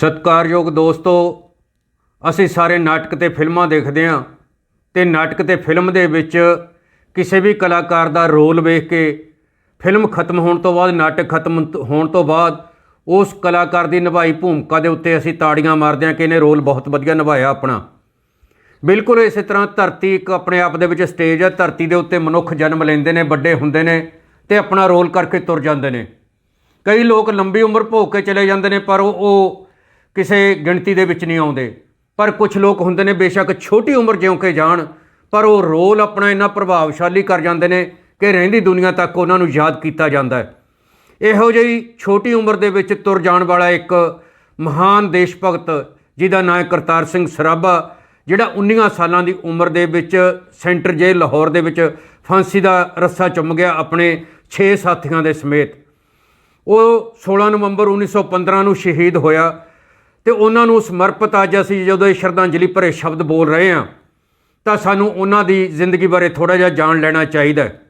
ਸਤਿਕਾਰਯੋਗ ਦੋਸਤੋ, ਅਸੀਂ ਸਾਰੇ ਨਾਟਕ ਤੇ ਫਿਲਮਾਂ ਦੇਖਦੇ ਹਾਂ ਤੇ ਨਾਟਕ ਤੇ ਫਿਲਮ ਦੇ ਵਿੱਚ ਕਿਸੇ ਵੀ ਕਲਾਕਾਰ ਦਾ ਰੋਲ ਵੇਖ ਕੇ ਫਿਲਮ ਖਤਮ ਹੋਣ ਤੋਂ ਬਾਅਦ, ਨਾਟਕ ਖਤਮ ਹੋਣ ਤੋਂ ਬਾਅਦ ਉਸ ਕਲਾਕਾਰ ਦੀ ਨਿਭਾਈ ਭੂਮਿਕਾ ਦੇ ਉੱਤੇ ਅਸੀਂ ਤਾੜੀਆਂ ਮਾਰਦੇ ਹਾਂ ਕਿ ਇਹਨੇ ਰੋਲ ਬਹੁਤ ਵਧੀਆ ਨਿਭਾਇਆ ਆਪਣਾ। ਬਿਲਕੁਲ ਇਸੇ ਤਰ੍ਹਾਂ ਧਰਤੀ ਇੱਕ ਆਪਣੇ ਆਪ ਦੇ ਵਿੱਚ ਸਟੇਜ ਹੈ, ਧਰਤੀ ਦੇ ਉੱਤੇ ਮਨੁੱਖ ਜਨਮ ਲੈਂਦੇ ਨੇ, ਵੱਡੇ ਹੁੰਦੇ ਨੇ ਤੇ ਆਪਣਾ ਰੋਲ ਕਰਕੇ ਤੁਰ ਜਾਂਦੇ ਨੇ। ਕਈ ਲੋਕ ਲੰਬੀ ਉਮਰ ਭੋਗ ਕੇ ਚਲੇ ਜਾਂਦੇ ਨੇ, ਪਰ ਉਹ ਕਿਸੇ ਗਿਣਤੀ ਦੇ ਵਿੱਚ ਨਹੀਂ ਆਉਂਦੇ। ਪਰ ਕੁਝ ਲੋਕ ਹੁੰਦੇ ਨੇ, ਬੇਸ਼ੱਕ ਛੋਟੀ ਉਮਰ ਜਿਉਂ ਕੇ ਜਾਣ, ਪਰ ਉਹ ਰੋਲ ਆਪਣਾ ਇੰਨਾ ਪ੍ਰਭਾਵਸ਼ਾਲੀ ਕਰ ਜਾਂਦੇ ਨੇ ਕਿ ਰਹਿੰਦੀ ਦੁਨੀਆ ਤੱਕ ਉਹਨਾਂ ਨੂੰ ਯਾਦ ਕੀਤਾ ਜਾਂਦਾ ਹੈ। ਇਹੋ ਜਿਹੀ ਛੋਟੀ ਉਮਰ ਦੇ ਵਿੱਚ ਤੁਰ ਜਾਣ ਵਾਲਾ ਇੱਕ ਮਹਾਨ ਦੇਸ਼ ਭਗਤ ਜਿਹਦਾ ਨਾਂ ਹੈ ਕਰਤਾਰ ਸਿੰਘ ਸਰਾਭਾ, ਜਿਹੜਾ 19 ਸਾਲਾਂ ਦੀ ਉਮਰ ਦੇ ਵਿੱਚ ਸੈਂਟਰ ਜੇਲ੍ਹ ਲਾਹੌਰ ਦੇ ਵਿੱਚ ਫਾਂਸੀ ਦਾ ਰੱਸਾ ਚੁੰਮ ਗਿਆ ਆਪਣੇ 6 ਸਾਥੀਆਂ ਦੇ ਸਮੇਤ। ਉਹ 16 ਨਵੰਬਰ 1915 ਨੂੰ ਸ਼ਹੀਦ ਹੋਇਆ। ਤੇ ਉਹਨਾਂ ਨੂੰ ਸਮਰਪਿਤ ਅੱਜ ਅਸੀਂ ਜਦੋਂ ਇਹ ਸ਼ਰਧਾਂਜਲੀ ਭਰੇ ਸ਼ਬਦ ਬੋਲ ਰਹੇ ਹਾਂ, ਤਾਂ ਸਾਨੂੰ ਉਹਨਾਂ ਦੀ ਜ਼ਿੰਦਗੀ ਬਾਰੇ ਥੋੜਾ ਜਿਹਾ ਜਾਣ ਲੈਣਾ ਚਾਹੀਦਾ ਹੈ।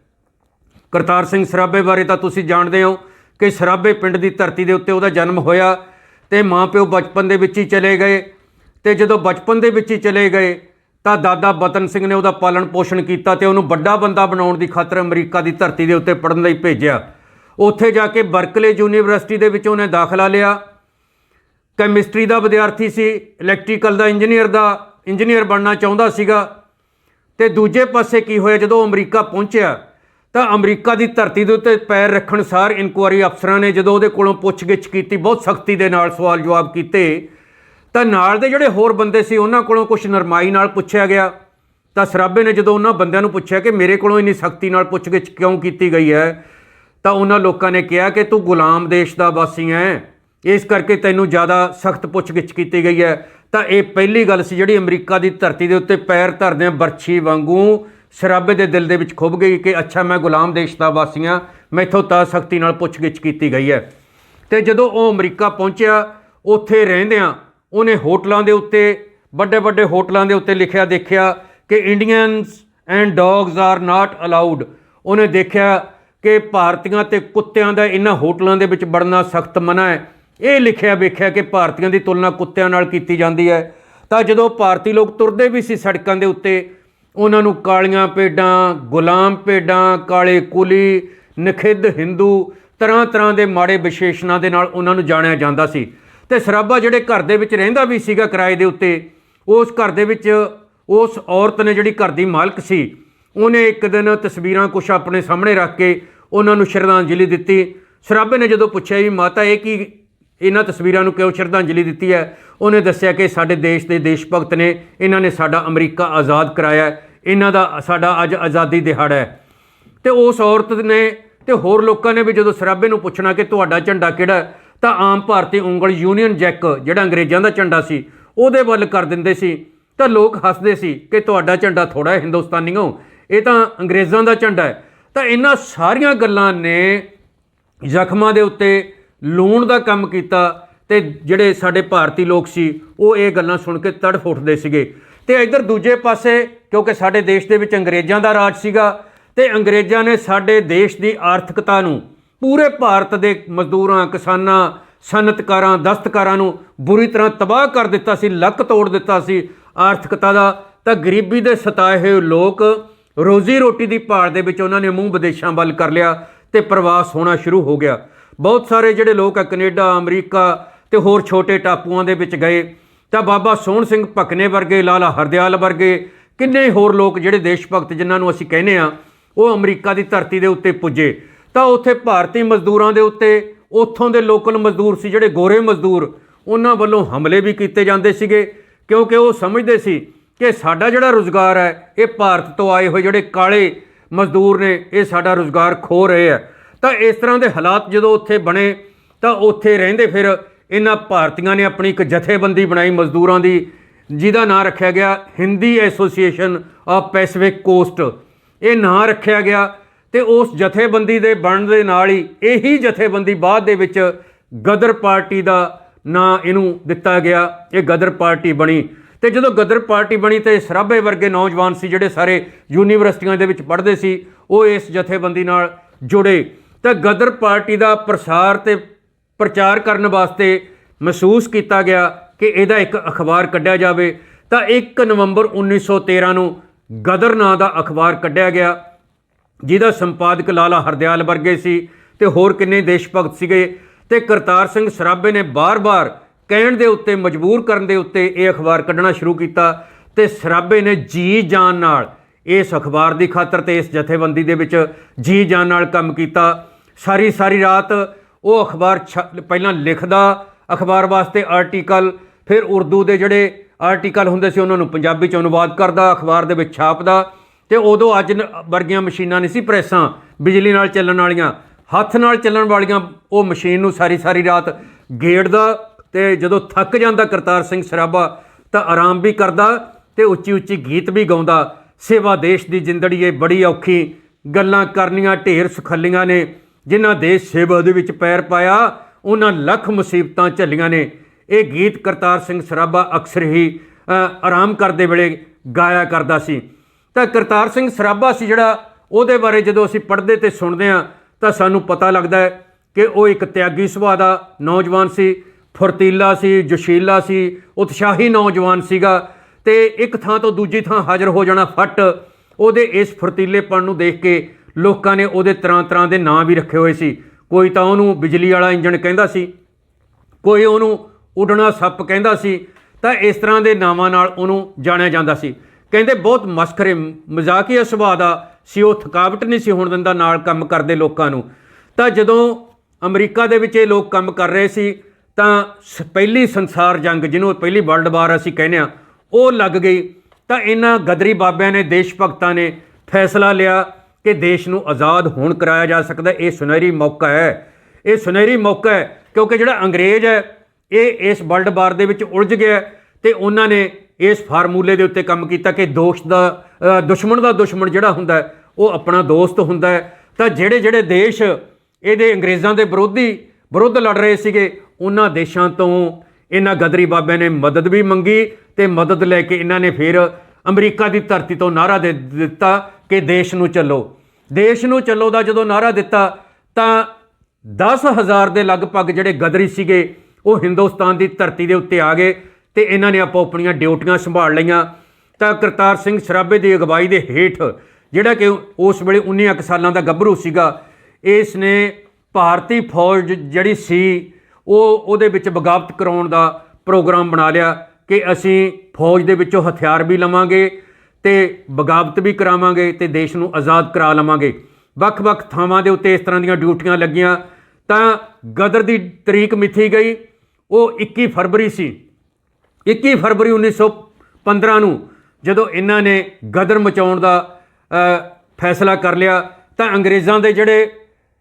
ਕਰਤਾਰ ਸਿੰਘ ਸਰਾਭੇ ਬਾਰੇ ਤਾਂ ਤੁਸੀਂ ਜਾਣਦੇ ਹੋ ਕਿ ਸਰਾਭੇ ਪਿੰਡ ਦੀ ਧਰਤੀ ਦੇ ਉੱਤੇ ਉਹਦਾ ਜਨਮ ਹੋਇਆ ਤੇ ਮਾਪਿਓ ਬਚਪਨ ਦੇ ਵਿੱਚ ਹੀ ਚਲੇ ਗਏ ਤੇ ਜਦੋਂ ਬਚਪਨ ਦੇ ਵਿੱਚ ਹੀ ਚਲੇ ਗਏ, ਤਾਂ ਦਾਦਾ ਬਤਨ ਸਿੰਘ ਨੇ ਉਹਦਾ ਪਾਲਣ ਪੋਸ਼ਣ ਕੀਤਾ ਤੇ ਉਹਨੂੰ ਵੱਡਾ ਬੰਦਾ ਬਣਾਉਣ ਦੀ ਖਾਤਰ ਅਮਰੀਕਾ ਦੀ ਧਰਤੀ ਦੇ ਉੱਤੇ ਪੜਨ ਲਈ ਭੇਜਿਆ। ਉੱਥੇ ਜਾ ਕੇ ਬਰਕਲੇ ਯੂਨੀਵਰਸਿਟੀ ਦੇ ਵਿੱਚ ਉਹਨੇ ਦਾਖਲਾ ਲਿਆ ਕੈਮਿਸਟਰੀ ਦਾ ਵਿਦਿਆਰਥੀ ਸੀ ਇਲੈਕਟ੍ਰੀਕਲ ਦਾ ਇੰਜੀਨੀਅਰ ਦਾ ਇੰਜੀਨੀਅਰ ਬਣਨਾ ਚਾਹੁੰਦਾ ਸੀਗਾ। ਤੇ ਦੂਜੇ ਪਾਸੇ ਕੀ ਹੋਇਆ, ਜਦੋਂ ਅਮਰੀਕਾ ਪਹੁੰਚਿਆ, ਤਾਂ ਅਮਰੀਕਾ ਦੀ ਧਰਤੀ ਦੇ ਉੱਤੇ ਪੈਰ ਰੱਖਣ ਸਾਰ ਇਨਕੁਆਰੀ ਅਫਸਰਾਂ ਨੇ ਜਦੋਂ ਉਹਦੇ ਕੋਲੋਂ ਪੁੱਛਗਿੱਛ ਕੀਤੀ, ਬਹੁਤ ਸਖਤੀ ਦੇ ਨਾਲ ਸਵਾਲ ਜਵਾਬ ਕੀਤੇ, ਤਾਂ ਨਾਲ ਦੇ ਜਿਹੜੇ ਹੋਰ ਬੰਦੇ ਸੀ, ਉਹਨਾਂ ਕੋਲੋਂ ਕੁਝ ਨਰਮਾਈ ਨਾਲ ਪੁੱਛਿਆ ਗਿਆ। ਤਾਂ ਸਰਾਬੇ ਨੇ ਜਦੋਂ ਉਹਨਾਂ ਬੰਦਿਆਂ ਨੂੰ ਪੁੱਛਿਆ ਕਿ ਮੇਰੇ ਕੋਲੋਂ ਇੰਨੀ ਸਖਤੀ ਨਾਲ ਪੁੱਛਗਿੱਛ ਕਿਉਂ ਕੀਤੀ ਗਈ ਹੈ, ਤਾਂ ਉਹਨਾਂ ਲੋਕਾਂ ਨੇ ਕਿਹਾ ਕਿ ਤੂੰ ਗੁਲਾਮ ਦੇਸ਼ ਦਾ ਵਾਸੀ ਹੈ। ਇਸ ਕਰਕੇ ਤੈਨੂੰ ਜ਼ਿਆਦਾ ਸਖਤ ਪੁੱਛਗਿੱਛ ਕੀਤੀ ਗਈ ਹੈ। ਤਾਂ ਇਹ ਪਹਿਲੀ ਗੱਲ ਸੀ ਜਿਹੜੀ ਅਮਰੀਕਾ ਦੀ ਧਰਤੀ ਦੇ ਉੱਤੇ ਪੈਰ ਧਰਦਿਆਂ ਬਰਛੀ ਵਾਂਗੂ ਸ਼ਰਾਬੇ ਦੇ ਦਿਲ ਦੇ ਵਿੱਚ ਖੁੱਭ ਗਈ ਕਿ ਅੱਛਾ, ਮੈਂ ਗੁਲਾਮ ਦੇਸ਼ ਦਾ ਵਾਸੀ ਹਾਂ, ਮੈਥੋਂ ਤਾਂ ਸਖਤੀ ਨਾਲ ਪੁੱਛਗਿੱਛ ਕੀਤੀ ਗਈ ਹੈ। ਤੇ ਜਦੋਂ ਉਹ ਅਮਰੀਕਾ ਪਹੁੰਚਿਆ, ਉੱਥੇ ਰਹਿੰਦਿਆਂ ਉਹਨੇ ਹੋਟਲਾਂ ਦੇ ਉੱਤੇ ਵੱਡੇ ਵੱਡੇ ਹੋਟਲਾਂ ਦੇ ਉੱਤੇ ਲਿਖਿਆ, ਦੇਖਿਆ ਕਿ Indians and dogs are not allowed ਉਹਨੇ ਦੇਖਿਆ ਕਿ ਭਾਰਤੀਆਂ ਤੇ ਕੁੱਤਿਆਂ ਦਾ ਇਹਨਾਂ ਹੋਟਲਾਂ ਦੇ ਵਿੱਚ ਵੜਨਾ ਸਖਤ ਮਨਾ ਹੈ। ਇਹ ਲਿਖਿਆ ਵੇਖਿਆ ਕਿ ਭਾਰਤੀਆਂ ਦੀ ਤੁਲਨਾ ਕੁੱਤਿਆਂ ਨਾਲ ਕੀਤੀ ਜਾਂਦੀ ਹੈ। ਤਾਂ ਜਦੋਂ ਭਾਰਤੀ ਲੋਕ ਤੁਰਦੇ ਵੀ ਸੀ ਸੜਕਾਂ ਦੇ ਉੱਤੇ, ਉਹਨਾਂ ਨੂੰ ਕਾਲੀਆਂ ਭੇਡਾਂ, ਗੁਲਾਮ ਭੇਡਾਂ, ਕਾਲੇ ਕੁਲੀ, ਨਖਿੱਧ ਹਿੰਦੂ ਤਰ੍ਹਾਂ ਤਰ੍ਹਾਂ ਦੇ ਮਾੜੇ ਵਿਸ਼ੇਸ਼ਣਾਂ ਦੇ ਨਾਲ ਉਹਨਾਂ ਨੂੰ ਜਾਣਿਆ ਜਾਂਦਾ ਸੀ। ਤੇ ਸਰਾਬਾ ਜਿਹੜੇ ਘਰ ਦੇ ਵਿੱਚ ਰਹਿੰਦਾ ਵੀ ਸੀਗਾ ਕਿਰਾਏ ਦੇ ਉੱਤੇ, ਉਸ ਘਰ ਦੇ ਵਿੱਚ ਉਸ ਔਰਤ ਨੇ ਜਿਹੜੀ ਘਰ ਦੀ ਮਾਲਕ ਸੀ, ਉਹਨੇ ਇੱਕ ਦਿਨ ਤਸਵੀਰਾਂ ਕੁਛ ਆਪਣੇ ਸਾਹਮਣੇ ਰੱਖ ਕੇ ਉਹਨਾਂ ਨੂੰ ਸ਼ਰਧਾਂਜਲੀ ਦਿੱਤੀ। ਸਰਾਬੇ ਨੇ ਜਦੋਂ ਪੁੱਛਿਆ ਵੀ ਮਾਤਾ, ਇਹ ਕੀ ਇਹਨਾਂ ਤਸਵੀਰਾਂ ਨੂੰ ਕਿਉਂ ਸ਼ਰਧਾਂਜਲੀ ਦਿੱਤੀ ਹੈ? ਉਹਨੇ ਦੱਸਿਆ ਕਿ ਸਾਡੇ ਦੇਸ਼ ਦੇ ਦੇਸ਼ ਭਗਤ ਨੇ, ਇਹਨਾਂ ਨੇ ਸਾਡਾ ਅਮਰੀਕਾ ਆਜ਼ਾਦ ਕਰਾਇਆ ਇਹਨਾਂ ਦਾ, ਸਾਡਾ ਅੱਜ ਆਜ਼ਾਦੀ ਦਿਹਾੜਾ ਹੈ। ਤੇ ਉਸ ਔਰਤ ਨੇ ਤੇ ਹੋਰ ਲੋਕਾਂ ਨੇ ਵੀ ਜਦੋਂ ਸਰਾਬੇ ਨੂੰ ਪੁੱਛਣਾ ਕਿ ਤੁਹਾਡਾ ਝੰਡਾ ਕਿਹੜਾ ਤਾਂ ਆਮ ਭਾਰਤੀ ਉਂਗਲ ਯੂਨੀਅਨ ਜੈਕ, ਜਿਹੜਾ ਅੰਗਰੇਜ਼ਾਂ ਦਾ ਝੰਡਾ ਸੀ, ਉਹਦੇ ਵੱਲ ਕਰ ਦਿੰਦੇ ਸੀ। ਤਾਂ ਲੋਕ ਹੱਸਦੇ ਸੀ ਕਿ ਤੁਹਾਡਾ ਝੰਡਾ ਥੋੜਾ ਹੈ ਹਿੰਦੁਸਤਾਨੀਓ। ਇਹ ਤਾਂ ਅੰਗਰੇਜ਼ਾਂ ਦਾ ਝੰਡਾ ਹੈ। ਤਾਂ ਇਹਨਾਂ ਸਾਰੀਆਂ ਗੱਲਾਂ ਨੇ ਜ਼ਖਮਾਂ ਦੇ ਉੱਤੇ ਲੂਣ ਦਾ ਕੰਮ ਕੀਤਾ ਤੇ ਜਿਹੜੇ ਸਾਡੇ ਭਾਰਤੀ ਲੋਕ ਸੀ, ਉਹ ਇਹ ਗੱਲਾਂ ਸੁਣ ਕੇ ਤੜਫ ਉੱਠਦੇ ਸੀਗੇ। ਤੇ ਇਧਰ ਦੂਜੇ ਪਾਸੇ, ਕਿਉਂਕਿ ਸਾਡੇ ਦੇਸ਼ ਦੇ ਵਿੱਚ ਅੰਗਰੇਜ਼ਾਂ ਦਾ ਰਾਜ ਸੀਗਾ, ਤੇ ਅੰਗਰੇਜ਼ਾਂ ਨੇ ਸਾਡੇ ਦੇਸ਼ ਦੀ ਆਰਥਿਕਤਾ ਨੂੰ ਪੂਰੇ ਭਾਰਤ ਦੇ ਮਜ਼ਦੂਰਾਂ, ਕਿਸਾਨਾਂ, ਸਨਅਤਕਾਰਾਂ, ਦਸਤਕਾਰਾਂ ਨੂੰ ਬੁਰੀ ਤਰ੍ਹਾਂ ਤਬਾਹ ਕਰ ਦਿੱਤਾ ਸੀ, ਲੱਕ ਤੋੜ ਦਿੱਤਾ ਸੀ ਆਰਥਿਕਤਾ ਦਾ। ਤਾਂ ਗਰੀਬੀ ਦੇ ਸਤਾਏ ਹੋਏ ਲੋਕ ਰੋਜ਼ੀ ਰੋਟੀ ਦੀ ਭਾਲ ਦੇ ਵਿੱਚ ਉਹਨਾਂ ਨੇ ਮੂੰਹ ਵਿਦੇਸ਼ਾਂ ਵੱਲ ਕਰ ਲਿਆ ਤੇ ਪ੍ਰਵਾਸ ਹੋਣਾ ਸ਼ੁਰੂ ਹੋ ਗਿਆ। ਬਹੁਤ ਸਾਰੇ ਜਿਹੜੇ ਲੋਕ ਆ, ਕੈਨੇਡਾ, ਅਮਰੀਕਾ ਤੇ ਹੋਰ ਛੋਟੇ ਟਾਪੂਆਂ ਦੇ ਵਿੱਚ ਗਏ। ਤਾਂ ਬਾਬਾ ਸੋਹਣ ਸਿੰਘ ਭਕਨੇ ਵਰਗੇ, ਲਾਲਾ ਹਰਦਿਆਲ ਵਰਗੇ, ਕਿੰਨੇ ਹੋਰ ਲੋਕ ਜਿਹੜੇ ਦੇਸ਼ ਭਗਤ ਜਿਨ੍ਹਾਂ ਨੂੰ ਅਸੀਂ ਕਹਿੰਦੇ ਆ ਉਹ ਅਮਰੀਕਾ ਦੀ ਧਰਤੀ ਦੇ ਉੱਤੇ ਪੁੱਜੇ। ਤਾਂ ਉੱਥੇ ਭਾਰਤੀ ਮਜ਼ਦੂਰਾਂ ਦੇ ਉੱਤੇ, ਉੱਥੋਂ ਦੇ ਲੋਕਲ ਮਜ਼ਦੂਰ ਸੀ ਜਿਹੜੇ ਗੋਰੇ ਮਜ਼ਦੂਰ, ਉਹਨਾਂ ਵੱਲੋਂ ਹਮਲੇ ਵੀ ਕੀਤੇ ਜਾਂਦੇ ਸੀਗੇ। ਕਿਉਂਕਿ ਉਹ ਸਮਝਦੇ ਸੀ ਕਿ ਸਾਡਾ ਜਿਹੜਾ ਰੋਜ਼ਗਾਰ ਹੈ, ਇਹ ਭਾਰਤ ਤੋਂ ਆਏ ਹੋਏ ਜਿਹੜੇ ਕਾਲੇ ਮਜ਼ਦੂਰ ਨੇ, ਇਹ ਸਾਡਾ ਰੋਜ਼ਗਾਰ ਖੋ ਰਹੇ ਆ ਤਾਂ ਇਸ ਤਰ੍ਹਾਂ ਦੇ ਹਾਲਾਤ ਜਦੋਂ ਉੱਥੇ ਬਣੇ, ਤਾਂ ਉੱਥੇ ਰਹਿੰਦੇ ਫਿਰ ਇਹਨਾਂ ਭਾਰਤੀਆਂ ਨੇ ਆਪਣੀ ਇੱਕ ਜਥੇਬੰਦੀ ਬਣਾਈ ਮਜ਼ਦੂਰਾਂ ਦੀ, ਜਿਹਦਾ ਨਾਂ ਰੱਖਿਆ ਗਿਆ Hindi association of Pacific coast. ਇਹ ਨਾਂ ਰੱਖਿਆ ਗਿਆ ਤੇ ਉਸ ਜਥੇਬੰਦੀ ਦੇ ਬਣਨ ਦੇ ਨਾਲ ਹੀ ਇਹੀ ਜਥੇਬੰਦੀ ਬਾਅਦ ਦੇ ਵਿੱਚ ਗਦਰ ਪਾਰਟੀ ਦਾ ਨਾਂ ਇਹਨੂੰ ਦਿੱਤਾ ਗਿਆ, ਇਹ ਗਦਰ ਪਾਰਟੀ ਬਣੀ। ਤੇ ਜਦੋਂ ਗਦਰ ਪਾਰਟੀ ਬਣੀ ਤੇ ਸਰਾਭੇ ਵਰਗੇ ਨੌਜਵਾਨ ਸੀ ਜਿਹੜੇ ਸਾਰੇ ਯੂਨੀਵਰਸਿਟੀਆਂ ਦੇ ਵਿੱਚ ਪੜ੍ਹਦੇ ਸੀ, ਉਹ ਇਸ ਜਥੇਬੰਦੀ ਨਾਲ ਜੁੜੇ। ਤਾਂ ਗਦਰ ਪਾਰਟੀ ਦਾ ਪ੍ਰਸਾਰ ਤੇ ਪ੍ਰਚਾਰ ਕਰਨ ਵਾਸਤੇ ਮਹਿਸੂਸ ਕੀਤਾ ਗਿਆ ਕਿ ਇਹਦਾ ਇੱਕ ਅਖਬਾਰ ਕੱਢਿਆ ਜਾਵੇ। ਤਾਂ 1 ਨਵੰਬਰ 1913 ਨੂੰ ਗਦਰ ਨਾਂ ਦਾ ਅਖਬਾਰ ਕੱਢਿਆ ਗਿਆ, ਜਿਹਦਾ ਸੰਪਾਦਕ ਲਾਲਾ ਹਰਦਿਆਲ ਵਰਗੇ ਸੀ ਤੇ ਹੋਰ ਕਿੰਨੇ ਦੇਸ਼ ਭਗਤ ਸੀਗੇ ਤੇ ਕਰਤਾਰ ਸਿੰਘ ਸਰਾਭੇ ਨੇ ਬਾਰ-ਬਾਰ ਕਹਿਣ ਦੇ ਉੱਤੇ, ਮਜਬੂਰ ਕਰਨ ਦੇ ਉੱਤੇ ਇਹ ਅਖਬਾਰ ਕੱਢਣਾ ਸ਼ੁਰੂ ਕੀਤਾ ਤੇ ਸਰਾਭੇ ਨੇ ਜੀ ਜਾਨ ਨਾਲ ਇਸ ਅਖਬਾਰ ਦੀ ਖਾਤਰ ਤੇ ਇਸ ਜਥੇਬੰਦੀ ਦੇ ਵਿੱਚ ਜੀ ਜਾਨ ਨਾਲ ਕੰਮ ਕੀਤਾ। ਸਾਰੀ ਸਾਰੀ ਰਾਤ ਉਹ ਅਖਬਾਰ ਛ- ਪਹਿਲਾਂ ਲਿਖਦਾ ਅਖਬਾਰ ਵਾਸਤੇ ਆਰਟੀਕਲ, ਫਿਰ ਉਰਦੂ ਦੇ ਜਿਹੜੇ ਆਰਟੀਕਲ ਹੁੰਦੇ ਸੀ ਉਹਨਾਂ ਨੂੰ ਪੰਜਾਬੀ ਚ ਅਨੁਵਾਦ ਕਰਦਾ, ਅਖਬਾਰ ਦੇ ਵਿੱਚ ਛਾਪਦਾ ਤੇ ਉਦੋਂ ਅੱਜ ਵਰਗੀਆਂ ਮਸ਼ੀਨਾਂ ਨਹੀਂ ਸੀ ਪ੍ਰੈਸਾਂ, ਬਿਜਲੀ ਨਾਲ ਚੱਲਣ ਵਾਲੀਆਂ, ਹੱਥ ਨਾਲ ਚੱਲਣ ਵਾਲੀਆਂ ਉਹ ਮਸ਼ੀਨ ਨੂੰ ਸਾਰੀ ਸਾਰੀ ਰਾਤ ਗੇੜਦਾ ਤੇ ਜਦੋਂ ਥੱਕ ਜਾਂਦਾ ਕਰਤਾਰ ਸਿੰਘ ਸਰਾਭਾ ਤਾਂ ਆਰਾਮ ਵੀ ਕਰਦਾ ਤੇ ਉੱਚੀ ਉੱਚੀ ਗੀਤ ਵੀ ਗਾਉਂਦਾ। ਸੇਵਾ ਦੇਸ਼ ਦੀ ਜਿੰਦੜੀ ਏ ਬੜੀ ਔਖੀ ਗੱਲਾਂ ਕਰਨੀਆਂ ਢੇਰ ਸੁਖੱਲੀਆਂ ਨੇ। ਜਿਨ੍ਹਾਂ ਦੇਸ਼ ਸੇਵਾ ਦੇ ਵਿੱਚ ਪੈਰ ਪਾਇਆ, ਉਹਨਾਂ ਲੱਖ ਮੁਸੀਬਤਾਂ ਝੱਲੀਆਂ ਨੇ। ਇਹ ਗੀਤ ਕਰਤਾਰ ਸਿੰਘ ਸਰਾਭਾ ਅਕਸਰ ਹੀ ਆਰਾਮ ਕਰਦੇ ਵੇਲੇ ਗਾਇਆ ਕਰਦਾ ਸੀ। ਤਾਂ ਕਰਤਾਰ ਸਿੰਘ ਸਰਾਭਾ ਸੀ ਜਿਹੜਾ ਉਹਦੇ ਬਾਰੇ ਜਦੋਂ ਅਸੀਂ ਪੜ੍ਹਦੇ ਤੇ ਸੁਣਦੇ ਹਾਂ, ਤਾਂ ਸਾਨੂੰ ਪਤਾ ਲੱਗਦਾ ਹੈ ਕਿ ਉਹ ਇੱਕ ਤਿਆਗੀ ਸੁਭਾਅ ਦਾ ਨੌਜਵਾਨ ਸੀ, ਫੁਰਤੀਲਾ ਸੀ, ਜੋਸ਼ੀਲਾ ਸੀ, ਉਤਸ਼ਾਹੀ ਨੌਜਵਾਨ ਸੀਗਾ। ਤੇ ਇੱਕ ਥਾਂ ਤੋਂ ਦੂਜੀ ਥਾਂ ਹਾਜ਼ਰ ਹੋ ਜਾਣਾ ਫੱਟ। ਉਹਦੇ ਇਸ ਫੁਰਤੀਲੇਪਣ ਨੂੰ ਦੇਖ ਕੇ ਲੋਕਾਂ ਨੇ ਉਹਦੇ ਤਰ੍ਹਾਂ ਤਰ੍ਹਾਂ ਦੇ ਨਾਂ ਵੀ ਰੱਖੇ ਹੋਏ ਸੀ। ਕੋਈ ਤਾਂ ਉਹਨੂੰ ਬਿਜਲੀ ਵਾਲਾ ਇੰਜਣ ਕਹਿੰਦਾ ਸੀ, ਕੋਈ ਉਹਨੂੰ ਉੱਡਣਾ ਸੱਪ ਕਹਿੰਦਾ ਸੀ, ਤਾਂ ਇਸ ਤਰ੍ਹਾਂ ਦੇ ਨਾਵਾਂ ਨਾਲ ਉਹਨੂੰ ਜਾਣਿਆ ਜਾਂਦਾ ਸੀ। ਕਹਿੰਦੇ ਬਹੁਤ ਮਸਖਰੇ ਮਜ਼ਾਕੀਆ ਸੁਭਾਅ ਦਾ, ਸੀ ਉਹ ਥਕਾਵਟ ਨਹੀਂ ਸੀ ਹੋਣ ਦਿੰਦਾ ਨਾਲ ਕੰਮ ਕਰਦੇ ਲੋਕਾਂ ਨੂੰ। ਤਾਂ ਜਦੋਂ ਅਮਰੀਕਾ ਦੇ ਵਿੱਚ ਇਹ ਲੋਕ ਕੰਮ ਕਰ ਰਹੇ ਸੀ, ਤਾਂ ਸ- ਪਹਿਲੀ ਸੰਸਾਰ ਜੰਗ, ਜਿਹਨੂੰ ਪਹਿਲੀ ਵਰਲਡ ਵਾਰ ਅਸੀਂ ਕਹਿੰਦੇ ਆ ਉਹ ਲੱਗ ਗਈ। ਤਾਂ ਇਹਨਾਂ ਗਦਰੀ ਬਾਬਿਆਂ ਨੇ, ਦੇਸ਼ ਭਗਤਾਂ ਨੇ ਫੈਸਲਾ ਲਿਆ ਕਿ ਦੇਸ਼ ਨੂੰ ਆਜ਼ਾਦ ਹੋਣ ਕਰਾਇਆ ਜਾ ਸਕਦਾ। ਇਹ ਸੁਨਹਿਰੀ ਮੌਕਾ ਹੈ। ਇਹ ਸੁਨਹਿਰੀ ਮੌਕਾ ਹੈ ਕਿਉਂਕਿ ਜਿਹੜਾ ਅੰਗਰੇਜ਼ ਹੈ, ਇਹ ਇਸ ਵਰਲਡ ਵਾਰ ਦੇ ਵਿੱਚ ਉਲਝ ਗਿਆ ਹੈ ਤੇ ਉਹਨਾਂ ਨੇ ਇਸ ਫਾਰਮੂਲੇ ਦੇ ਉੱਤੇ ਕੰਮ ਕੀਤਾ ਕਿ ਦੋਸ਼ ਦਾ ਦੁਸ਼ਮਣ ਦਾ ਦੁਸ਼ਮਣ ਜਿਹੜਾ ਹੁੰਦਾ ਉਹ ਆਪਣਾ ਦੋਸਤ ਹੁੰਦਾ ਤਾਂ ਜਿਹੜੇ ਜਿਹੜੇ ਦੇਸ਼ ਇਹਦੇ ਅੰਗਰੇਜ਼ਾਂ ਦੇ ਵਿਰੋਧੀ ਵਿਰੁੱਧ ਲੜ ਰਹੇ ਸੀਗੇ, ਉਹਨਾਂ ਦੇਸ਼ਾਂ ਤੋਂ ਇਹਨਾਂ ਗਦਰੀ ਬਾਬਿਆਂ ਨੇ ਮਦਦ ਵੀ ਮੰਗੀ ਤੇ ਮਦਦ ਲੈ ਕੇ ਇਹਨਾਂ ਨੇ ਫਿਰ ਅਮਰੀਕਾ ਦੀ ਧਰਤੀ ਤੋਂ ਨਾਰਾ ਦੇ ਦਿੱਤਾ ਕਿ ਦੇਸ਼ ਨੂੰ ਚੱਲੋ। ਦੇਸ਼ ਨੂੰ ਚੱਲੋ ਦਾ ਜਦੋਂ ਨਾਰਾ ਦਿੱਤਾ, ਤਾਂ 10000 ਦੇ ਲਗਭਗ ਜਿਹੜੇ ਗਦਰੀ ਸੀਗੇ, ਉਹ ਹਿੰਦੁਸਤਾਨ ਦੀ ਧਰਤੀ ਦੇ ਉੱਤੇ ਆ ਗਏ ਤੇ ਇਹਨਾਂ ਨੇ ਆਪੋ ਆਪਣੀਆਂ ਡਿਊਟੀਆਂ ਸੰਭਾਲ ਲਈਆਂ। ਤਾਂ ਕਰਤਾਰ ਸਿੰਘ ਸਰਾਭੇ ਦੀ ਅਗਵਾਈ ਦੇ ਹੇਠ, ਜਿਹੜਾ ਕਿ ਉਸ ਵੇਲੇ 19 ਕੁ ਸਾਲਾਂ ਦਾ ਗੱਭਰੂ ਸੀਗਾ, ਇਸ ਨੇ ਭਾਰਤੀ ਫੌਜ ਜਿਹੜੀ ਸੀ ਉਹ ਉਹਦੇ ਵਿੱਚ ਬਗਾਵਤ ਕਰਾਉਣ ਦਾ ਪ੍ਰੋਗਰਾਮ ਬਣਾ ਲਿਆ ਕਿ ਅਸੀਂ ਫੌਜ ਦੇ ਵਿੱਚੋਂ ਹਥਿਆਰ ਵੀ ਲਵਾਂਗੇ ਤੇ ਬਗਾਵਤ ਵੀ ਕਰਾਵਾਂਗੇ ਤੇ ਦੇਸ਼ ਨੂੰ ਆਜ਼ਾਦ ਕਰਾ ਲਵਾਂਗੇ। ਵੱਖ-ਵੱਖ ਥਾਵਾਂ ਦੇ ਉੱਤੇ ਇਸ ਤਰ੍ਹਾਂ ਦੀਆਂ ਡਿਊਟੀਆਂ ਲੱਗੀਆਂ। ਤਾਂ ਗਦਰ ਦੀ ਤਰੀਕ ਮਿੱਥੀ ਗਈ। ਉਹ 21 ਫਰਵਰੀ ਸੀ। 21 ਫਰਵਰੀ 1915 ਨੂੰ ਜਦੋਂ ਇਹਨਾਂ ਨੇ ਗਦਰ ਮਚਾਉਣ ਦਾ ਫੈਸਲਾ ਕਰ ਲਿਆ ਤਾਂ ਅੰਗਰੇਜ਼ਾਂ ਦੇ ਜਿਹੜੇ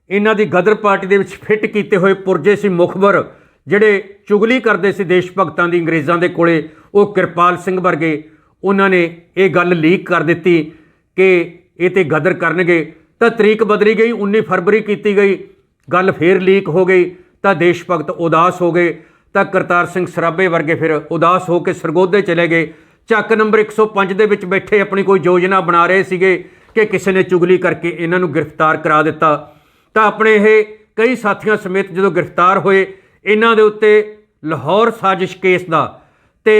ਇਹਨਾਂ ਦੀ ਗਦਰ ਪਾਰਟੀ ਦੇ ਵਿੱਚ ਫਿੱਟ ਕੀਤੇ ਹੋਏ ਪੁਰਜੇ ਸੀ ਮੁਖਬਰ, ਜਿਹੜੇ ਚੁਗਲੀ ਕਰਦੇ ਸੀ ਦੇਸ਼ ਭਗਤਾਂ ਦੀ, ਅੰਗਰੇਜ਼ਾਂ ਦੇ ਕੋਲੇ। ਉਹ ਕਿਰਪਾਲ ਸਿੰਘ ਵਰਗੇ, ਉਹਨਾਂ ਨੇ ਇਹ ਗੱਲ ਲੀਕ ਕਰ ਦਿੱਤੀ ਕਿ ਇਹ ਤੇ ਗਦਰ ਕਰਨਗੇ। ਤਾਂ ਤਰੀਕ ਬਦਲੀ ਗਈ 19 ਫਰਵਰੀ ਕੀਤੀ ਗਈ। ਗੱਲ ਫੇਰ ਲੀਕ ਹੋ ਗਈ, ਤਾਂ ਦੇਸ਼ ਭਗਤ ਉਦਾਸ ਹੋ ਗਏ। ਤਾਂ ਕਰਤਾਰ ਸਿੰਘ ਸਰਾਭੇ ਵਰਗੇ ਫਿਰ ਉਦਾਸ ਹੋ ਕੇ ਸਰਗੋਧੇ ਚਲੇ ਗਏ। ਚੱਕ ਨੰਬਰ 105 ਦੇ ਵਿੱਚ ਬੈਠੇ ਆਪਣੀ ਕੋਈ ਯੋਜਨਾ ਬਣਾ ਰਹੇ ਸੀਗੇ ਕਿ ਕਿਸੇ ਨੇ ਚੁਗਲੀ ਕਰਕੇ ਇਹਨਾਂ ਨੂੰ ਗ੍ਰਿਫਤਾਰ ਕਰਾ ਦਿੱਤਾ। ਤਾਂ ਆਪਣੇ ਇਹ ਕਈ ਸਾਥੀਆਂ ਸਮੇਤ ਜਦੋਂ ਗ੍ਰਿਫਤਾਰ ਹੋਏ, ਇਹਨਾਂ ਦੇ ਉੱਤੇ ਲਾਹੌਰ ਸਾਜ਼ਿਸ਼ ਕੇਸ ਦਾ ਤੇ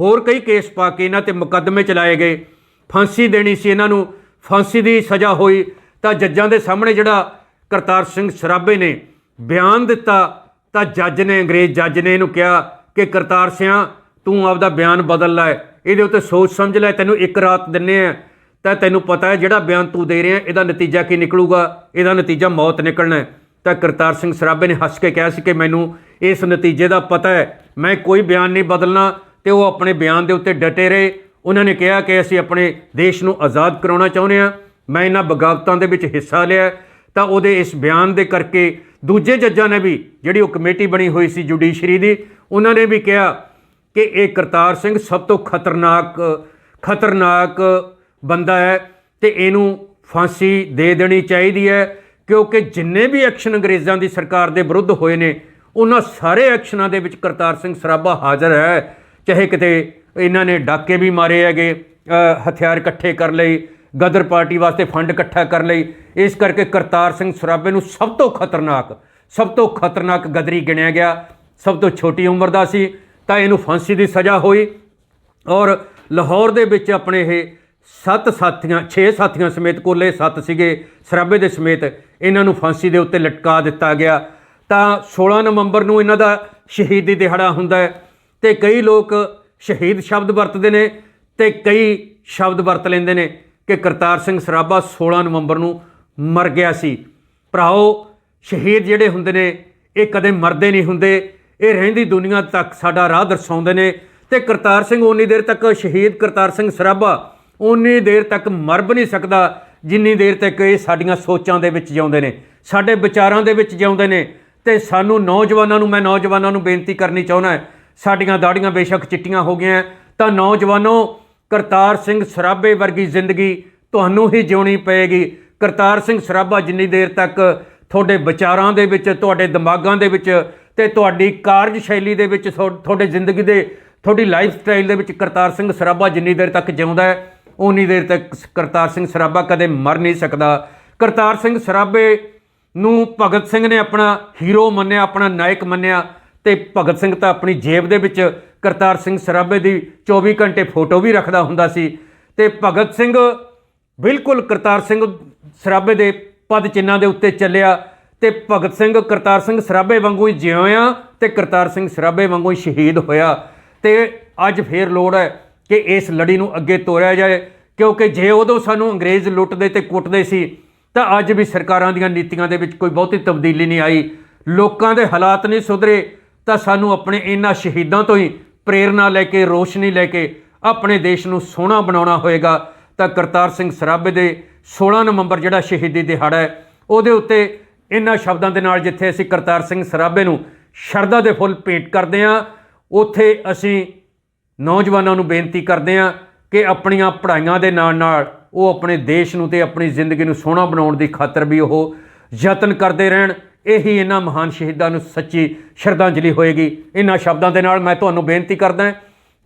ਹੋਰ ਕਈ ਕੇਸ ਪਾ ਕੇ ਇਹਨਾਂ ਤੇ ਮੁਕੱਦਮੇ ਚਲਾਏ ਗਏ। ਫਾਂਸੀ ਦੇਣੀ ਸੀ ਇਹਨਾਂ ਨੂੰ। ਫਾਂਸੀ ਦੀ ਸਜ਼ਾ ਹੋਈ ਤਾਂ ਜੱਜਾਂ ਦੇ ਸਾਹਮਣੇ ਜਿਹੜਾ ਕਰਤਾਰ ਸਿੰਘ ਸਰਾਭੇ ਨੇ ਬਿਆਨ ਦਿੱਤਾ, ਤਾਂ ਜੱਜ ਨੇ, ਅੰਗਰੇਜ਼ ਜੱਜ ਨੇ ਇਹਨੂੰ ਕਿਹਾ ਕਿ ਕਰਤਾਰ ਸਿੰਘ ਤੂੰ ਆਪਦਾ ਬਿਆਨ ਬਦਲ ਲੈ। ਇਹਦੇ ਉੱਤੇ ਸੋਚ ਸਮਝ ਲੈ, ਤੈਨੂੰ ਇੱਕ ਰਾਤ ਦਿੰਨੇ ਆ। ਤਾਂ ਤੈਨੂੰ ਪਤਾ ਹੈ ਜਿਹੜਾ ਬਿਆਨ ਤੂੰ ਦੇ ਰਿਹਾ ਇਹਦਾ ਨਤੀਜਾ ਕੀ ਨਿਕਲੂਗਾ? ਇਹਦਾ ਨਤੀਜਾ ਮੌਤ ਨਿਕਲਣਾ ਹੈ। ਤਾਂ ਕਰਤਾਰ ਸਿੰਘ ਸਰਾਭੇ ਨੇ ਹੱਸ ਕੇ ਕਿਹਾ ਸੀ ਕਿ ਮੈਨੂੰ ਇਸ ਨਤੀਜੇ ਦਾ ਪਤਾ ਹੈ। ਮੈਂ ਕੋਈ ਬਿਆਨ ਨਹੀਂ ਬਦਲਣਾ ਤੇ ਉਹ ਆਪਣੇ ਬਿਆਨ ਦੇ ਉੱਤੇ ਡਟੇ ਰਹੇ। ਉਹਨਾਂ ਨੇ ਕਿਹਾ ਕਿ ਅਸੀਂ ਆਪਣੇ ਦੇਸ਼ ਨੂੰ ਆਜ਼ਾਦ ਕਰਾਉਣਾ ਚਾਹੁੰਦੇ ਹਾਂ। ਮੈਂ ਇਹਨਾਂ ਬਗਾਵਤਾਂ ਦੇ ਵਿੱਚ ਹਿੱਸਾ ਲਿਆ ਤਾਂ ਉਹਦੇ ਇਸ ਬਿਆਨ ਦੇ ਕਰਕੇ ਦੂਜੇ ਜੱਜਾਂ ਨੇ ਵੀ, ਜਿਹੜੀ ਉਹ ਕਮੇਟੀ ਬਣੀ ਹੋਈ ਸੀ ਜੁਡੀਸ਼ਰੀ ਦੀ, ਉਹਨਾਂ ਨੇ ਵੀ ਕਿਹਾ ਕਿ ਇਹ ਕਰਤਾਰ ਸਿੰਘ ਸਭ ਤੋਂ ਖਤਰਨਾਕ ਖਤਰਨਾਕ ਬੰਦਾ ਹੈ ਤੇ ਇਹਨੂੰ ਫਾਂਸੀ ਦੇ ਦੇਣੀ ਚਾਹੀਦੀ ਹੈ, ਕਿਉਂਕਿ ਜਿੰਨੇ ਵੀ ਐਕਸ਼ਨ ਅੰਗਰੇਜ਼ਾਂ ਦੀ ਸਰਕਾਰ ਦੇ ਵਿਰੁੱਧ ਹੋਏ ਨੇ, ਉਹਨਾਂ ਸਾਰੇ ਐਕਸ਼ਨਾਂ ਦੇ ਵਿੱਚ ਕਰਤਾਰ ਸਿੰਘ ਸਰਾਭਾ ਹਾਜ਼ਰ ਹੈ। ਚਾਹੇ ਕਿਤੇ ਇਹਨਾਂ ਨੇ ਡਾਕੇ ਵੀ ਮਾਰੇ ਹੈਗੇ ਹਥਿਆਰ ਇਕੱਠੇ ਕਰ ਲਈ ਗਦਰ ਪਾਰਟੀ ਵਾਸਤੇ ਫੰਡ ਇਕੱਠਾ ਕਰ ਲਈ ਇਸ ਕਰਕੇ ਕਰਤਾਰ ਸਿੰਘ ਸਰਾਭੇ ਨੂੰ ਸਭ ਤੋਂ ਖਤਰਨਾਕ, ਸਭ ਤੋਂ ਖਤਰਨਾਕ ਗਦਰੀ ਗਿਣਿਆ ਗਿਆ। ਸਭ ਤੋਂ ਛੋਟੀ ਉਮਰ ਦਾ ਸੀ, ਤਾਂ ਇਹਨੂੰ ਫਾਂਸੀ ਦੀ ਸਜ਼ਾ ਹੋਈ। ਔਰ ਲਾਹੌਰ ਦੇ ਵਿੱਚ ਆਪਣੇ ਇਹ ਸੱਤ ਸਾਥੀਆਂ 6 ਸਾਥੀਆਂ ਸਮੇਤ ਕੋਲੇ ਸੱਤ ਸੀਗੇ। ਸਰਾਬੇ ਦੇ ਸਮੇਤ ਇਹਨਾਂ ਨੂੰ ਫਾਂਸੀ ਦੇ ਉੱਤੇ ਲਟਕਾ ਦਿੱਤਾ ਗਿਆ। ਤਾਂ 16 ਨਵੰਬਰ ਨੂੰ ਇਹਨਾਂ ਦਾ ਸ਼ਹੀਦੀ ਦਿਹਾੜਾ ਹੁੰਦਾ ਹੈ ਤੇ ਕਈ ਲੋਕ ਸ਼ਹੀਦ ਸ਼ਬਦ ਵਰਤਦੇ ਨੇ ਤੇ ਕਈ ਸ਼ਬਦ ਵਰਤ ਲੈਂਦੇ ਨੇ ਕਿ ਕਰਤਾਰ ਸਿੰਘ ਸਰਾਭਾ 16 ਨਵੰਬਰ ਨੂੰ ਮਰ ਗਿਆ ਸੀ। ਭਰਾਓ, ਸ਼ਹੀਦ ਜਿਹੜੇ ਹੁੰਦੇ ਨੇ, ਇਹ ਕਦੇ ਮਰਦੇ ਨਹੀਂ ਹੁੰਦੇ। ਇਹ ਰਹਿੰਦੀ ਦੁਨੀਆ ਤੱਕ ਸਾਡਾ ਰਾਹ ਦਰਸਾਉਂਦੇ ਨੇ ਤੇ ਕਰਤਾਰ ਸਿੰਘ ਉਨੀ ਦੇਰ ਤੱਕ ਸ਼ਹੀਦ ਕਰਤਾਰ ਸਿੰਘ ਸਰਾਭਾ ਉਨੀ ਦੇਰ ਤੱਕ ਮਰ ਵੀ ਨਹੀਂ ਸਕਦਾ, ਜਿੰਨੀ ਦੇਰ ਤੱਕ ਇਹ ਸਾਡੀਆਂ ਸੋਚਾਂ ਦੇ ਵਿੱਚ ਜਿਉਂਦੇ ਨੇ, ਸਾਡੇ ਵਿਚਾਰਾਂ ਦੇ ਵਿੱਚ ਜਿਉਂਦੇ ਨੇ। ਤੇ ਸਾਨੂੰ ਨੌਜਵਾਨਾਂ ਨੂੰ, ਮੈਂ ਨੌਜਵਾਨਾਂ ਨੂੰ ਬੇਨਤੀ ਕਰਨੀ ਚਾਹੁੰਦਾ ਸਾਡੀਆਂ ਦਾੜੀਆਂ ਬੇਸ਼ੱਕ ਚਿੱਟੀਆਂ ਹੋ ਗਈਆਂ, ਤਾਂ ਨੌਜਵਾਨੋ, ਕਰਤਾਰ ਸਿੰਘ ਸਰਾਭੇ ਵਰਗੀ ਜ਼ਿੰਦਗੀ ਤੁਹਾਨੂੰ ਹੀ ਜਿਉਣੀ ਪਏਗੀ। ਕਰਤਾਰ ਸਿੰਘ ਸਰਾਭਾ, ਜਿੰਨੀ ਦੇਰ ਤੱਕ ਤੁਹਾਡੇ ਵਿਚਾਰਾਂ ਦੇ ਵਿੱਚ, ਤੁਹਾਡੇ ਦਿਮਾਗਾਂ ਦੇ ਵਿੱਚ ਤੇ ਤੁਹਾਡੀ ਕਾਰਜ ਸ਼ੈਲੀ ਦੇ ਵਿੱਚ ਤੁਹਾ- ਤੁਹਾਡੇ ਜ਼ਿੰਦਗੀ ਦੇ, ਤੁਹਾਡੀ ਲਾਈਫ ਸਟਾਈਲ ਦੇ ਵਿੱਚ ਕਰਤਾਰ ਸਿੰਘ ਸਰਾਭਾ ਜਿੰਨੀ ਦੇਰ ਤੱਕ ਜਿਉਂਦਾ ਹੈ ਉਨੀ ਦੇਰ ਤੱਕ ਕਰਤਾਰ ਸਿੰਘ ਸਰਾਭਾ ਕਦੇ ਮਰ ਨਹੀਂ ਸਕਦਾ। ਕਰਤਾਰ ਸਿੰਘ ਸਰਾਭੇ ਨੂੰ ਭਗਤ ਸਿੰਘ ਨੇ ਆਪਣਾ ਹੀਰੋ ਮੰਨਿਆ, ਆਪਣਾ ਨਾਇਕ ਮੰਨਿਆ ਤੇ ਭਗਤ ਸਿੰਘ ਤਾਂ ਆਪਣੀ ਜੇਬ ਦੇ ਵਿੱਚ ਕਰਤਾਰ ਸਿੰਘ ਸਰਾਭੇ ਦੀ 24 ਘੰਟੇ ਫੋਟੋ ਵੀ ਰੱਖਦਾ ਹੁੰਦਾ ਸੀ ਤੇ ਭਗਤ ਸਿੰਘ ਬਿਲਕੁਲ ਕਰਤਾਰ ਸਿੰਘ ਸਰਾਭੇ ਦੇ ਪਦ ਚਿੰਨਾਂ ਦੇ ਉੱਤੇ ਚੱਲਿਆ ਤੇ ਭਗਤ ਸਿੰਘ ਕਰਤਾਰ ਸਿੰਘ ਸਰਾਭੇ ਵਾਂਗੂ ਹੀ ਜਿਉਂ ਆ ਤੇ ਕਰਤਾਰ ਸਿੰਘ ਸਰਾਭੇ ਵਾਂਗੂ ਹੀ ਸ਼ਹੀਦ ਹੋਇਆ ਤੇ ਅੱਜ ਫੇਰ ਲੋੜ ਹੈ ਕਿ ਇਸ ਲੜੀ ਨੂੰ ਅੱਗੇ ਤੋਰਿਆ ਜਾਏ, ਕਿਉਂਕਿ ਜੇ ਉਦੋਂ ਸਾਨੂੰ ਅੰਗਰੇਜ਼ ਲੁੱਟਦੇ ਤੇ ਕੁੱਟਦੇ ਸੀ, ਤਾਂ ਅੱਜ ਵੀ ਸਰਕਾਰਾਂ ਦੀਆਂ ਨੀਤੀਆਂ ਦੇ ਵਿੱਚ ਕੋਈ ਬਹੁਤੀ ਤਬਦੀਲੀ ਨਹੀਂ ਆਈ। ਲੋਕਾਂ ਦੇ ਹਾਲਾਤ ਨਹੀਂ ਸੁਧਰੇ, ਤਾਂ ਸਾਨੂੰ ਆਪਣੇ ਇਹਨਾਂ ਸ਼ਹੀਦਾਂ ਤੋਂ ਹੀ ਪ੍ਰੇਰਣਾ ਲੈ ਕੇ, ਰੋਸ਼ਨੀ ਲੈ ਕੇ ਆਪਣੇ ਦੇਸ਼ ਨੂੰ ਸੋਹਣਾ ਬਣਾਉਣਾ ਹੋਏਗਾ। ਤਾਂ ਕਰਤਾਰ ਸਿੰਘ ਸਰਾਭੇ ਦੇ 16 ਨਵੰਬਰ ਜਿਹੜਾ ਸ਼ਹੀਦੀ ਦਿਹਾੜਾ ਹੈ, ਉਹਦੇ ਉੱਤੇ ਇਹਨਾਂ ਸ਼ਬਦਾਂ ਦੇ ਨਾਲ ਜਿੱਥੇ ਅਸੀਂ ਕਰਤਾਰ ਸਿੰਘ ਸਰਾਭੇ ਨੂੰ ਸ਼ਰਧਾ ਦੇ ਫੁੱਲ ਭੇਂਟ ਕਰਦੇ ਹਾਂ, ਉੱਥੇ ਅਸੀਂ ਨੌਜਵਾਨਾਂ ਨੂੰ ਬੇਨਤੀ ਕਰਦੇ ਹਾਂ ਕਿ ਆਪਣੀਆਂ ਪੜ੍ਹਾਈਆਂ ਦੇ ਨਾਲ ਨਾਲ ਉਹ ਆਪਣੇ ਦੇਸ਼ ਨੂੰ ਤੇ ਆਪਣੀ ਜ਼ਿੰਦਗੀ ਨੂੰ ਸੋਹਣਾ ਬਣਾਉਣ ਦੀ ਖਾਤਰ ਵੀ ਉਹ ਯਤਨ ਕਰਦੇ ਰਹਿਣ। ਇਹੀ ਇਹਨਾਂ ਮਹਾਨ ਸ਼ਹੀਦਾਂ ਨੂੰ ਸੱਚੀ ਸ਼ਰਧਾਂਜਲੀ ਹੋਏਗੀ। ਇਹਨਾਂ ਸ਼ਬਦਾਂ ਦੇ ਨਾਲ ਮੈਂ ਤੁਹਾਨੂੰ ਬੇਨਤੀ ਕਰਦਾ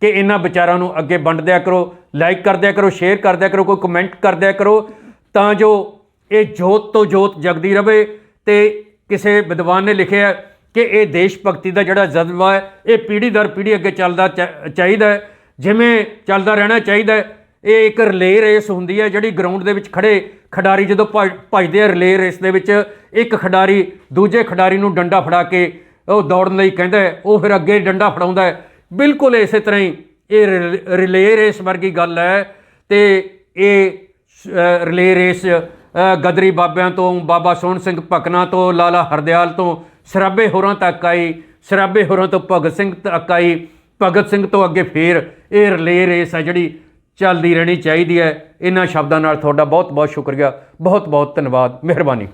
ਕਿ ਇਹਨਾਂ ਵਿਚਾਰਾਂ ਨੂੰ ਅੱਗੇ ਵੰਡਦਿਆ ਕਰੋ ਲਾਈਕ ਕਰਦਿਆ ਕਰੋ ਸ਼ੇਅਰ ਕਰਦਿਆ ਕਰੋ, ਕੋਈ ਕਮੈਂਟ ਕਰਦਿਆ ਕਰੋ, ਤਾਂ ਜੋ ਇਹ ਜੋਤ ਤੋਂ ਜੋਤ ਜਗਦੀ ਰਵੇ ਤੇ ਕਿਸੇ ਵਿਦਵਾਨ ਨੇ ਲਿਖਿਆ ਕਿ ਇਹ ਦੇਸ਼ ਭਗਤੀ ਦਾ ਜਿਹੜਾ ਜਜ਼ਬਾ ਹੈ ਇਹ ਪੀੜ੍ਹੀ ਦਰ ਪੀੜ੍ਹੀ ਅੱਗੇ ਚੱਲਦਾ ਚਾ- ਚਾਹੀਦਾ ਹੈ। ਜਿਵੇਂ ਚੱਲਦਾ ਰਹਿਣਾ ਚਾਹੀਦਾ ਹੈ ਇਹ ਇੱਕ ਰਿਲੇ ਰੇਸ ਹੁੰਦੀ ਹੈ ਜਿਹੜੀ ਗਰਾਊਂਡ ਦੇ ਵਿੱਚ ਖੜੇ ਖਿਡਾਰੀ ਜਦੋਂ ਭੱਜ- ਭੱਜਦੇ ਆ ਰਿਲੇ ਰੇਸ ਦੇ ਵਿੱਚ ਇੱਕ ਖਿਡਾਰੀ ਦੂਜੇ ਖਿਡਾਰੀ ਨੂੰ ਡੰਡਾ ਫੜਾ ਕੇ ਉਹ ਦੌੜਨ ਲਈ ਕਹਿੰਦਾ ਉਹ ਫਿਰ ਅੱਗੇ ਡੰਡਾ ਫੜਾਉਂਦਾ ਹੈ। ਬਿਲਕੁਲ ਇਸੇ ਤਰ੍ਹਾਂ ਹੀ ਇਹ ਰਿਲ- ਰਿਲੇ ਰੇਸ ਵਰਗੀ ਗੱਲ ਹੈ ਤੇ ਇਹ ਅ, ਰਿਲੇ ਰੇਸ ਗਦਰੀ ਬਾਬਿਆਂ ਤੋਂ ਬਾਬਾ ਸੋਹਣ ਸਿੰਘ ਭਕਨਾ ਤੋਂ ਲਾਲਾ ਹਰਦਿਆਲ ਤੋਂ ਸਰਾਬੇ ਹੋਰਾਂ ਤੱਕ ਆਈ, ਸਰਾਬੇ ਹੋਰਾਂ ਤੋਂ ਭਗਤ ਸਿੰਘ ਤੱਕ ਆਈ, ਭਗਤ ਸਿੰਘ ਤੋਂ ਅੱਗੇ ਫੇਰ ਇਹ ਰਿਲੇ ਰੇਸ ਹੈ ਜਿਹੜੀ ਚੱਲਦੀ ਰਹਿਣੀ ਚਾਹੀਦੀ ਹੈ। ਇਹਨਾਂ ਸ਼ਬਦਾਂ ਨਾਲ ਤੁਹਾਡਾ ਬਹੁਤ ਬਹੁਤ ਸ਼ੁਕਰੀਆ। ਬਹੁਤ ਬਹੁਤ ਧੰਨਵਾਦ। ਮਿਹਰਬਾਨੀ।